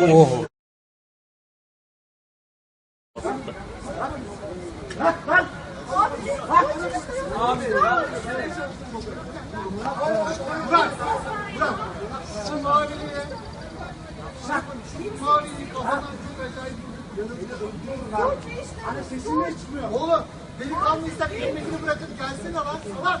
Oh. Oğlum delikanlıysak ekmeğini bırakıp gelsene lan salak.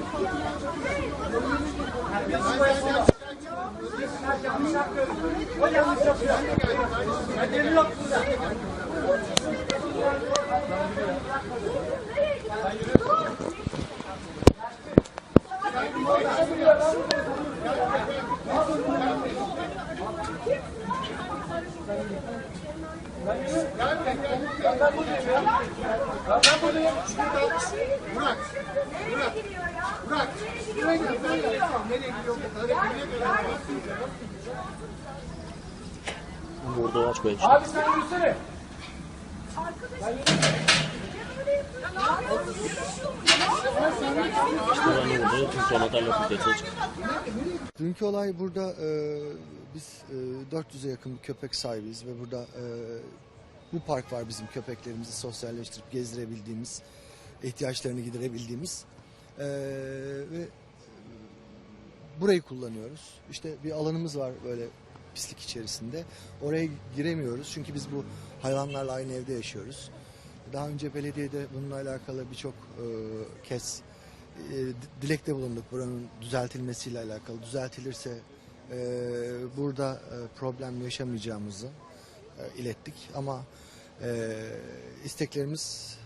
yere. Polis geliyor. Gelsin, gelsin. Yapma, sana yaralamamışım. Bırak. Bırak. Bırak. Buraya gel. Buraya gel. Nereye gidiyor? Nereye kadar? Burada aç koyayım. Abi sen yürüsene. Açık. Dünkü olay burada e, biz e, 400'e yakın bir köpek sahibiyiz ve burada e, bu park var bizim köpeklerimizi sosyalleştirip gezdirebildiğimiz, ihtiyaçlarını giderebildiğimiz E, ve burayı kullanıyoruz. İşte bir alanımız var böyle pislik içerisinde. Oraya giremiyoruz çünkü biz bu hayvanlarla aynı evde yaşıyoruz. Daha önce belediyede bununla alakalı birçok e, kez e, di- dilekte bulunduk buranın düzeltilmesiyle alakalı. Düzeltilirse e, burada e, problem yaşamayacağımızı e, ilettik ama e, isteklerimiz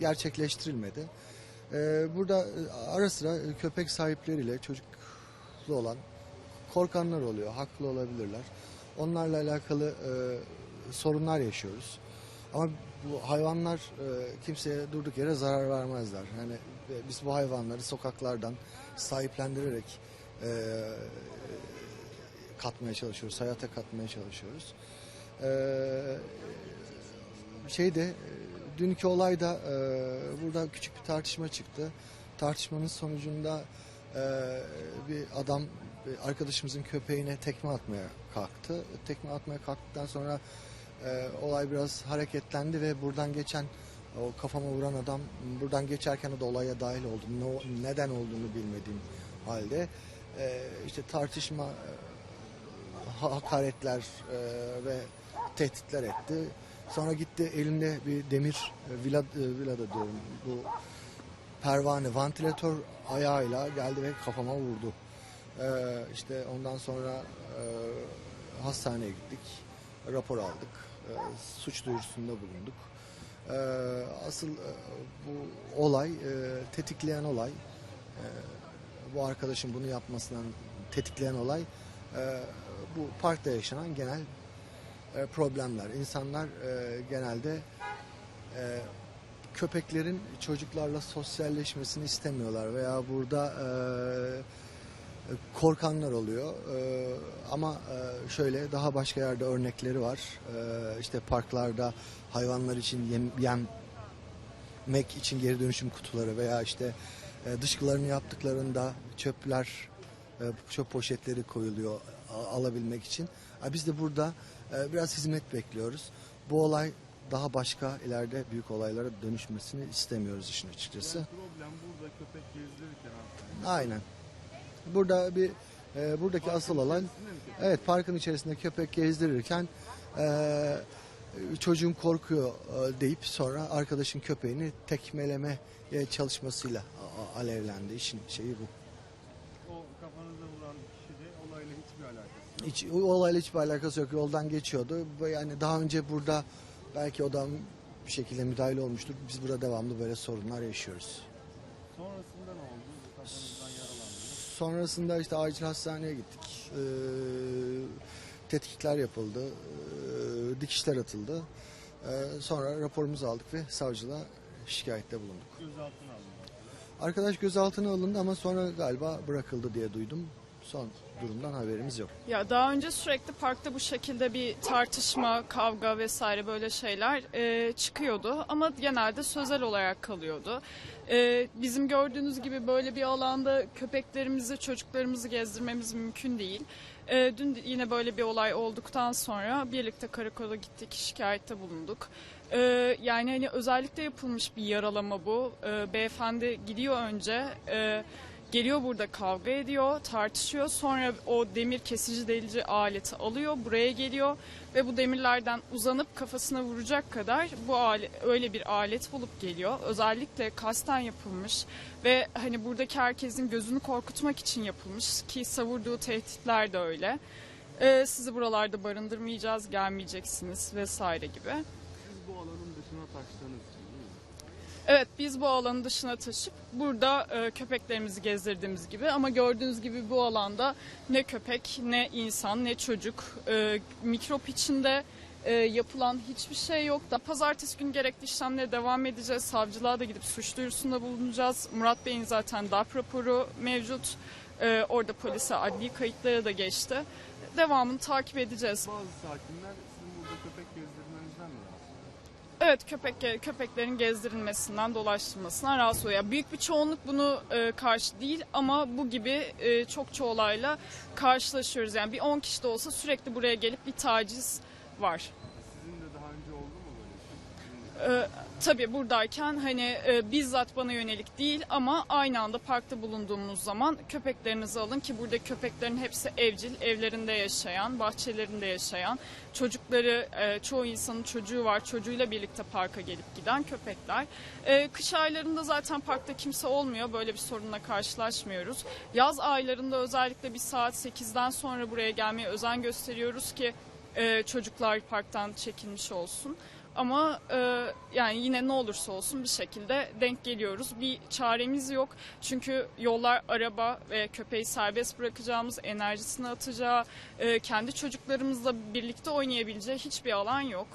gerçekleştirilmedi. E, burada ara sıra e, köpek sahipleriyle çocuklu olan korkanlar oluyor, haklı olabilirler. Onlarla alakalı e, sorunlar yaşıyoruz. Ama bu hayvanlar e, kimseye durduk yere zarar vermezler. Yani e, biz bu hayvanları sokaklardan sahiplendirerek e, katmaya çalışıyoruz, hayata katmaya çalışıyoruz. E, şeyde dünkü olayda e, burada küçük bir tartışma çıktı. Tartışmanın sonucunda e, bir adam arkadaşımızın köpeğine tekme atmaya kalktı. Tekme atmaya kalktıktan sonra e, olay biraz hareketlendi ve buradan geçen o kafama vuran adam buradan geçerken da olaya dahil oldu. Ne, neden olduğunu bilmediğim halde e, işte tartışma hakaretler e, ve tehditler etti. Sonra gitti elinde bir demir e, vila, e, vilada diyorum bu pervane vantilatör ayağıyla geldi ve kafama vurdu. E, işte ondan sonra e, hastaneye gittik. Rapor aldık. E, suç duyurusunda bulunduk. E, asıl e, bu olay e, tetikleyen olay e, bu arkadaşın bunu yapmasından tetikleyen olay bu parkta yaşanan genel e, problemler. İnsanlar e, genelde e, köpeklerin çocuklarla sosyalleşmesini istemiyorlar veya burada korkanlar oluyor. Ama şöyle daha başka yerde örnekleri var. İşte parklarda hayvanlar için yem, yemek için geri dönüşüm kutuları veya işte dışkılarını yaptıklarında çöpler, çöp poşetleri koyuluyor alabilmek için. Biz de burada e, biraz hizmet bekliyoruz. Bu olay daha başka ileride büyük olaylara dönüşmesini istemiyoruz işin açıkçası. Problem burada köpek gezdirirken aslında. Aynen. Burada bir e, buradaki asıl olan evet parkın içerisinde köpek gezdirirken e, çocuğum korkuyor e, deyip sonra arkadaşın köpeğini tekmeleme e, çalışmasıyla alevlendi. İşin şeyi bu. Kafanıza vuran kişi de olayla hiçbir alakası yok. Hiç, olayla hiçbir alakası yok. Yoldan geçiyordu. Yani daha önce burada belki o da bir şekilde müdahale olmuştur. Biz burada devamlı böyle sorunlar yaşıyoruz. Sonrasında ne oldu? Kafanızdan yaralandınız. Sonrasında işte acil hastaneye gittik. Ee, tetkikler yapıldı. Ee, dikişler atıldı. E, sonra raporumuzu aldık ve savcılığa şikayette bulunduk. Gözaltına. Arkadaş gözaltına alındı ama sonra galiba bırakıldı diye duydum. Son durumdan haberimiz yok. Ya daha önce sürekli parkta bu şekilde bir tartışma, kavga vesaire böyle şeyler e, çıkıyordu ama genelde sözel olarak kalıyordu. E, bizim gördüğünüz gibi böyle bir alanda köpeklerimizi, çocuklarımızı gezdirmemiz mümkün değil. E, dün yine böyle bir olay olduktan sonra birlikte karakola gittik, şikayette bulunduk. E, yani hani özellikle yapılmış bir yaralama bu. E, beyefendi gidiyor önce. E, Geliyor burada kavga ediyor, tartışıyor. Sonra o demir kesici delici aleti alıyor, buraya geliyor ve bu demirlerden uzanıp kafasına vuracak kadar bu alet, öyle bir alet bulup geliyor. Özellikle kasten yapılmış ve hani buradaki herkesin gözünü korkutmak için yapılmış ki savurduğu tehditler de öyle. Ee, sizi buralarda barındırmayacağız, gelmeyeceksiniz vesaire gibi. Siz bu alanın dışına taştığınız için? Evet biz bu alanın dışına taşıp burada e, köpeklerimizi gezdirdiğimiz gibi ama gördüğünüz gibi bu alanda ne köpek ne insan ne çocuk e, mikrop içinde e, yapılan hiçbir şey yok. Da pazartesi günü gerekli işlemlere devam edeceğiz. Savcılığa da gidip suç duyurusunda bulunacağız. Murat Bey'in zaten DAP raporu mevcut. E, orada polise adli kayıtları da geçti. Devamını takip edeceğiz. Bazı sakinler Evet köpek köpeklerin gezdirilmesinden, dolaştırılmasından rahatsız oluyor. Yani büyük bir çoğunluk bunu e, karşı değil ama bu gibi e, çokça olayla karşılaşıyoruz. Yani bir 10 kişi de olsa sürekli buraya gelip bir taciz var. Sizin de daha önce oldu mu böyle bir şey? Sizin de- Ee, tabii buradayken hani e, bizzat bana yönelik değil ama aynı anda parkta bulunduğumuz zaman köpeklerinizi alın ki burada köpeklerin hepsi evcil, evlerinde yaşayan, bahçelerinde yaşayan, çocukları, e, çoğu insanın çocuğu var, çocuğuyla birlikte parka gelip giden köpekler. E, kış aylarında zaten parkta kimse olmuyor, böyle bir sorunla karşılaşmıyoruz. Yaz aylarında özellikle bir saat 8'den sonra buraya gelmeye özen gösteriyoruz ki e, çocuklar parktan çekilmiş olsun. Ama e, yani yine ne olursa olsun bir şekilde denk geliyoruz. Bir çaremiz yok. Çünkü yollar araba ve köpeği serbest bırakacağımız, enerjisini atacağı, e, kendi çocuklarımızla birlikte oynayabileceği hiçbir alan yok.